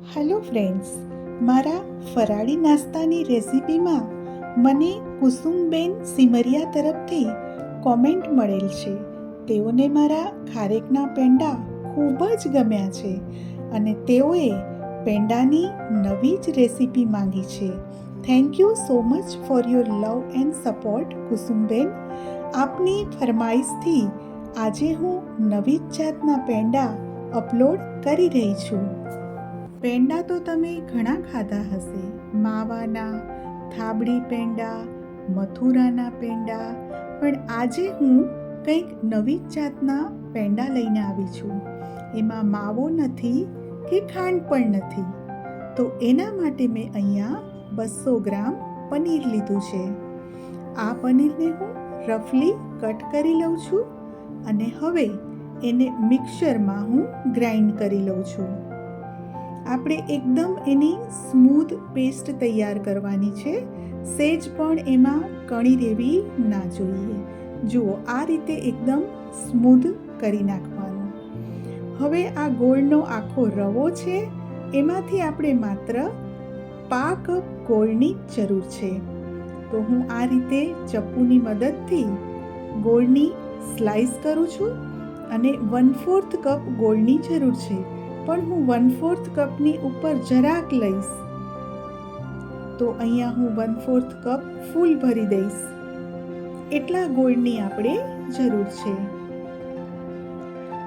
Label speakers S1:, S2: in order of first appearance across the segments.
S1: Hello friends, મારા ફરાળી નાસ્તાની રેસિપીમાં મને કુસુમબેન સિમરિયા તરફથી કોમેન્ટ મળેલ છે. તેઓને મારા ખારેકના પેંડા ખૂબ જ ગમ્યા છે અને તેઓએ પેંડાની નવી જ રેસિપી માંગી છે. Thank you so much for your love and support, Kusumben. આપની ફરમાઈશથી આજે હું નવી જ જાતના પેંડા અપલોડ કરી રહી છું. પેંડા તો તમે ઘણા ખાધા હશે. માવાના, થાબડી પેંડા, મથુરાના પેંડા. પણ આજે હું કંઈક નવી જાતના પેંડા લઈને આવી છું. એમાં માવો નથી કે ખાંડ પણ નથી. તો એના માટે મેં અહીંયા બસો ગ્રામ પનીર લીધું છે. આ પનીરને હું રફલી કટ કરી લઉં છું અને હવે એને મિક્સરમાં હું ગ્રાઇન્ડ કરી લઉં છું. આપણે એકદમ એની સ્મૂધ પેસ્ટ તૈયાર કરવાની છે. સેજ પણ એમાં કણી દેવી ના જોઈએ. જુઓ, આ રીતે એકદમ સ્મૂધ કરી નાખવાનું. હવે આ ગોળનો આખો રવો છે. એમાંથી આપણે માત્ર પા કપ ગોળની જરૂર છે. તો હું આ રીતે ચપ્પુની મદદથી ગોળની સ્લાઈસ કરું છું અને વન ફોર્થ કપ ગોળની જરૂર છે. પણ હું વન ફોર્થ કપની ઉપર જરાક લઈશ. તો અહીંયા હું વન ફોર્થ કપ ફૂલ ભરી દઈશ. એટલા ગોળની આપણે જરૂર છે.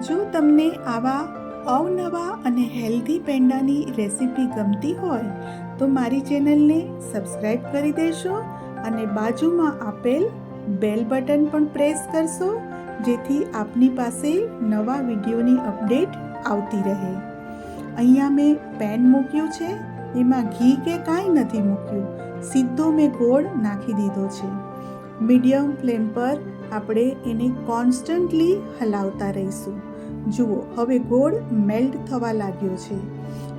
S1: જો તમને આવા અવનવા અને હેલ્ધી પેંડાની રેસિપી ગમતી હોય, તો મારી ચેનલને સબસ્ક્રાઈબ કરી દેશો અને બાજુમાં આપેલ બેલ બટન પણ પ્રેસ કરશો જેથી આપની પાસે નવા વિડીયોની અપડેટ આવતી રહે. અહીંયા મેં પેન મૂક્યું છે, એમાં ઘી કે કાંઈ નથી મૂક્યું, સીધો મેં ગોળ નાખી દીધો છે. મીડિયમ ફ્લેમ પર આપણે એને કોન્સ્ટન્ટલી હલાવતા રહીશું. જુઓ, હવે ગોળ મેલ્ટ થવા લાગ્યો છે.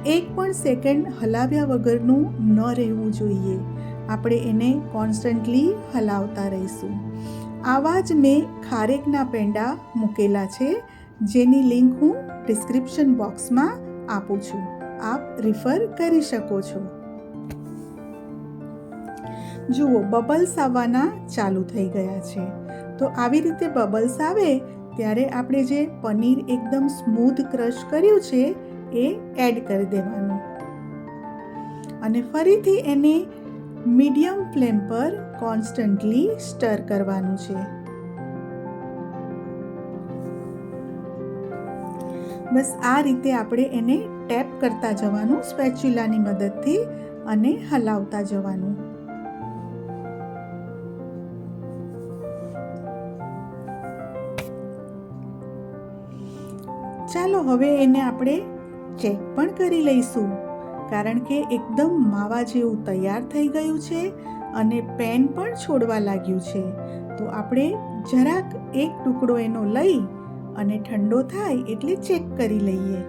S1: એક પણ સેકન્ડ હલાવ્યા વગરનું ન રહેવું જોઈએ. આપણે એને કોન્સ્ટન્ટલી હલાવતા રહીશું. આવા જ મેં ખારેકના પેંડા મૂકેલા છે, જેની લિંક હું ડિસ્ક્રિપ્શન બોક્સમાં આપું છું. આપ રિફર કરી શકો છો. જુઓ, બબલ્સ આવવાના ચાલુ થઈ ગયા છે. તો આવી રીતે બબલ્સ આવે, ત્યારે આપણે જે પનીર એકદમ સ્મૂથ ક્રશ કર્યું છે, એ એડ કરી દેવાનું. અને ફરીથી એને મીડિયમ ફ્લેમ પર કોન્સ્ટન્ટલી સ્ટર કરવાનું છે. બસ આ રીતે આપણે એને ટેપ કરતા જવાનું સ્પેચ્યુલાની મદદથી અને હલાવતા જવાનું. ચાલો હવે એને આપણે ચેક પણ કરી લઈશું. કારણ કે એકદમ માવા જેવું તૈયાર થઈ ગયું છે. અને પેન પણ છોડવા લાગ્યું છે. તો આપણે જરાક એક ટુકડો એનો લઈ અને ઠંડો થાય એટલે ચેક કરી લઈએ.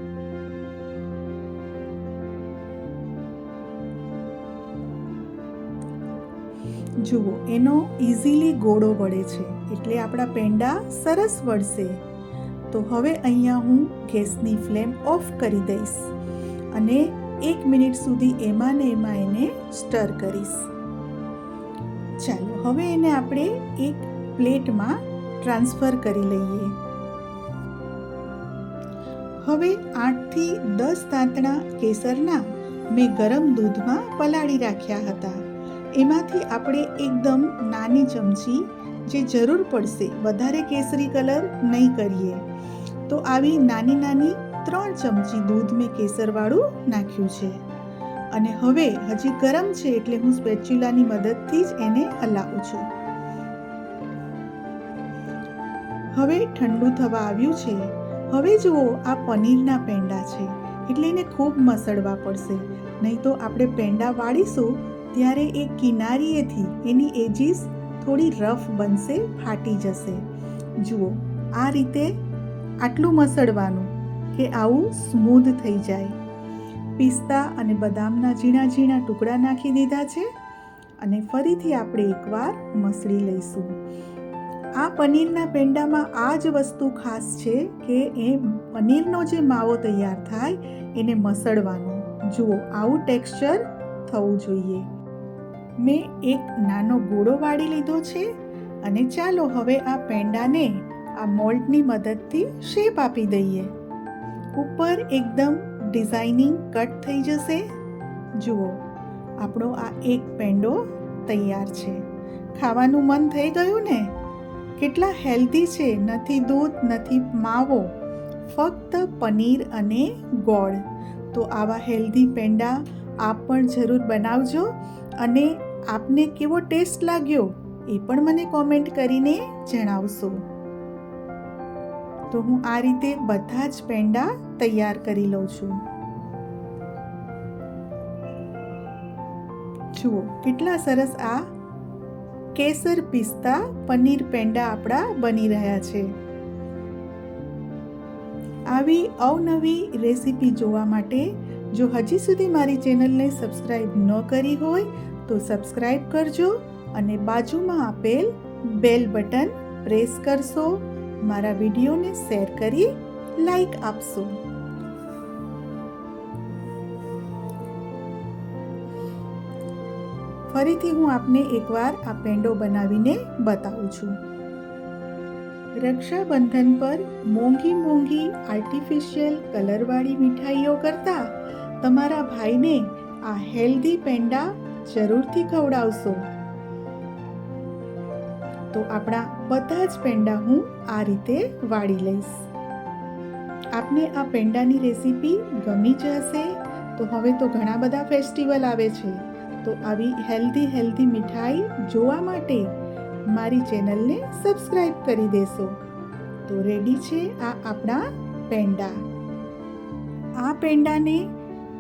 S1: જુઓ, એનો ઇઝીલી ગોળો વળે છે એટલે આપણા પેંડા સરસ વળશે. તો હવે અહીંયા હું ગેસની ફ્લેમ ઓફ કરી દઈશ અને એક મિનિટ સુધી એમાં ને એમાં એને સ્ટર કરીશ. ચાલો, હવે એને આપણે એક પ્લેટમાં ટ્રાન્સફર કરી લઈએ. હવે આઠથી દસ તાંતણા કેસરના મેં ગરમ દૂધમાં પલાળી રાખ્યા હતા. એમાંથી આપણે એકદમ નાની ચમચી, જે જરૂર પડશે, વધારે કેસરી કલર નહીં કરીએ. તો આવી નાની નાની ત્રણ ચમચી દૂધ મેં કેસરવાળું નાખ્યું છે. અને હવે હજી ગરમ છે એટલે હું સ્પેચ્યુલાની મદદથી જ એને હલાવું છું. હવે ઠંડુ થવા આવ્યું છે. હવે જુઓ, આ પનીરના પેંડા છે. એટલે એને ખૂબ મસળવા પડશે. નહીં તો આપણે પેંડા વાળીશું, ત્યારે એ કિનારીએથી એની એજીસ થોડી રફ બનશે, ફાટી જશે. જુઓ, આ રીતે આટલું મસળવાનું કે આવું સ્મૂધ થઈ જાય. પિસ્તા અને બદામના ઝીણા ઝીણા ટુકડા નાખી દીધા છે અને ફરીથી આપણે એકવાર મસળી લઈશું. આ પનીરના પેંડામાં આ જ વસ્તુ ખાસ છે કે એ પનીરનો જે માવો તૈયાર થાય એને મસળવાનો. જુઓ, આવું ટેક્સચર થવું જોઈએ. મેં એક નાનો ગોળો વાળી લીધો છે અને ચાલો હવે આ પેંડાને આ મોલ્ટની મદદથી શેપ આપી દઈએ. ઉપર એકદમ ડિઝાઇનિંગ કટ થઈ જશે? જુઓ, આપણો આ એક પેંડો તૈયાર છે. ખાવાનું મન થઈ ગયું ને? કેટલા હેલ્ધી છે, નથી દૂધ, નથી માવો. ફક્ત પનીર અને ગોળ. તો આવા હેલ્ધી પેંડા આપ પણ જરૂર બનાવજો અને આપને કેવો ટેસ્ટ લાગ્યો એ પણ મને કોમેન્ટ કરીને જણાવશો. તો હું આ રીતે બધા જ પેંડા તૈયાર કરી લઉં છું. જુઓ, કેટલા સરસ આ કેસર પિસ્તા પનીર પેંડા આપણા બની રહ્યા છે. આવી અવનવી રેસીપી જોવા માટે જો હજી સુધી મારી ચેનલને સબસ્ક્રાઈબ ન કરી હોય, તો સબસ્ક્રાઈબ કરજો અને બાજુમાં આપેલ બેલ બટન પ્રેસ કરશો. મારા વિડીયોને શેર કરી લાઈક આપશો. ફરીથી હું આપને એકવાર આ પેંડો બનાવીને બતાવું છું. રક્ષાબંધન પર મોંઘી મોંઘી આર્ટિફિશિયલ કલરવાળી મીઠાઈઓ કરતાં તમારા ભાઈને આ હેલ્ધી પેંડા જરૂરથી ખવડાવશો. તો આપણા બધા જ પેંડા હું આ રીતે વાળી લઈશ. આપને આ પેંડાની રેસીપી ગમી જ હશે? તો હવે તો ઘણા બધા ફેસ્ટિવલ આવે છે. તો આવી હેલ્ધી હેલ્ધી મીઠાઈ જોવા માટે મારી ચેનલને સબસ્ક્રાઈબ કરી દેશો. તો રેડી છે આ આપણા પેંડા. આ પેંડાને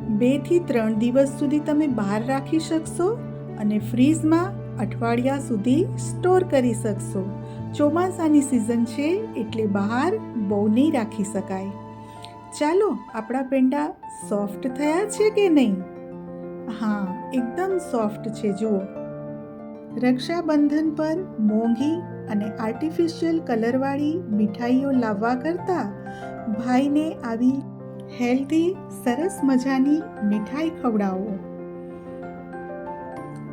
S1: બેથી ત્રણ દિવસ સુધી તમે બહાર રાખી શકશો અને ફ્રીઝમાં અઠવાડિયા સુધી સ્ટોર કરી શકશો. ચોમાસાની સિઝન છે એટલે બહાર બહુ નહીં રાખી શકાય. ચાલો, આપણા પેંડા સોફ્ટ થયા છે કે નહીં? હા, એકદમ સોફ્ટ છે, જુઓ. રક્ષાબંધન પર મોંઘી અને આર્ટિફિશિયલ કલરવાળી મીઠાઈઓ લાવવા કરતાં ભાઈને આવી હેલ્ધી સરસ મજાની મીઠાઈ ખવડાવો.